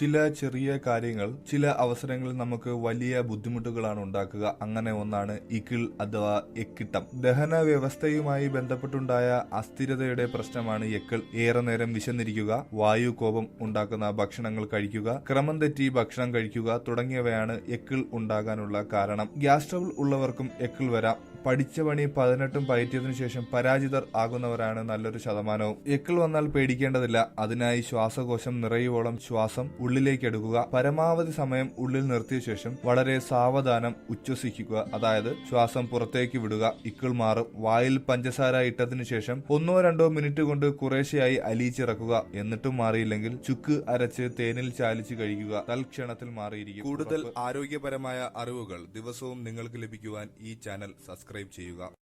ചില ചെറിയ കാര്യങ്ങൾ ചില അവസരങ്ങളിൽ നമുക്ക് വലിയ ബുദ്ധിമുട്ടുകളാണ് ഉണ്ടാക്കുക. അങ്ങനെ ഒന്നാണ് ഇക്കിൾ അഥവാ എക്കിട്ടം. ദഹന വ്യവസ്ഥയുമായി ബന്ധപ്പെട്ടുണ്ടായ അസ്ഥിരതയുടെ പ്രശ്നമാണ് എക്കിൾ. ഏറെ നേരം വിശന്നിരിക്കുക വായു കോപം ഉണ്ടാക്കുന്ന ഭക്ഷണങ്ങൾ കഴിക്കുക ക്രമം തെറ്റി ഭക്ഷണം കഴിക്കുക തുടങ്ങിയവയാണ് എക്കിൾ ഉണ്ടാകാനുള്ള കാരണം. ഗ്യാസ് ട്രബിൾ ഉള്ളവർക്കും എക്കിൾ വരാം. പഠിച്ച പണി പതിനെട്ടും പയറ്റിയതിനു ശേഷം പരാജിതർ ആകുന്നവരാണ് നല്ലൊരു ശതമാനവും. എക്കിൾ വന്നാൽ പേടിക്കേണ്ടതില്ല. അതിനായി ശ്വാസകോശം നിറയുവോളം ശ്വാസം ഉള്ളിലേക്ക് എടുക്കുക. പരമാവധി സമയം ഉള്ളിൽ നിർത്തിയ ശേഷം വളരെ സാവധാനം ഉച്ഛസിക്കുക. അതായത് ശ്വാസം പുറത്തേക്ക് വിടുക. ഇക്കിൾ മാറും. വായിൽ പഞ്ചസാര ഇട്ടതിനു ശേഷം ഒന്നോ രണ്ടോ മിനിറ്റ് കൊണ്ട് കുറേശ്ശെയായി അലിയിച്ചിറക്കുക. എന്നിട്ടും മാറിയില്ലെങ്കിൽ ചുക്ക് അരച്ച് തേനിൽ ചാലിച്ച് കഴിക്കുക. തൽക്ഷണത്തിൽ മാറിയിരിക്കും. കൂടുതൽ ആരോഗ്യപരമായ അറിവുകൾ ദിവസവും നിങ്ങൾക്ക് ലഭിക്കുവാൻ ഈ ചാനൽ സബ്സ്ക്രൈബ് ചെയ്യുക.